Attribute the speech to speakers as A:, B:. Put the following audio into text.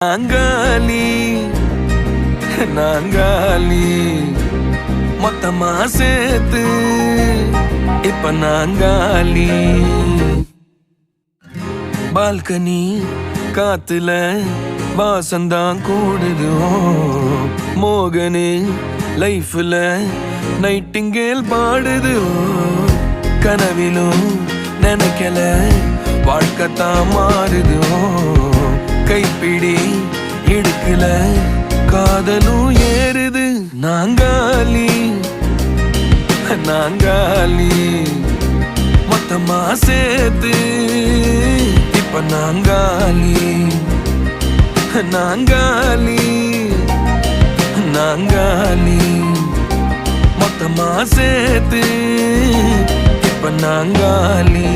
A: நாங்காலி நாங்காலி. மொத்தமா சேர்த்து இப்ப நாங்காலி. பால்கனி காத்துல வாசந்தான் கூடுதோ ஓ, மோகனே லைஃப்ல நைட்டிங்கேல் பாடுதோ கனவிலும் நினைக்கல வாழ்க்கத்தான் மாறுதோ இடுக்கல காதலும் ஏறுது நாங்காலி நாங்காலி. மொத்தமா சேர்த்து இப்ப நாங்காலி நாங்காலி நாங்காலி. மொத்தமா சேர்த்து இப்ப நாங்காலி.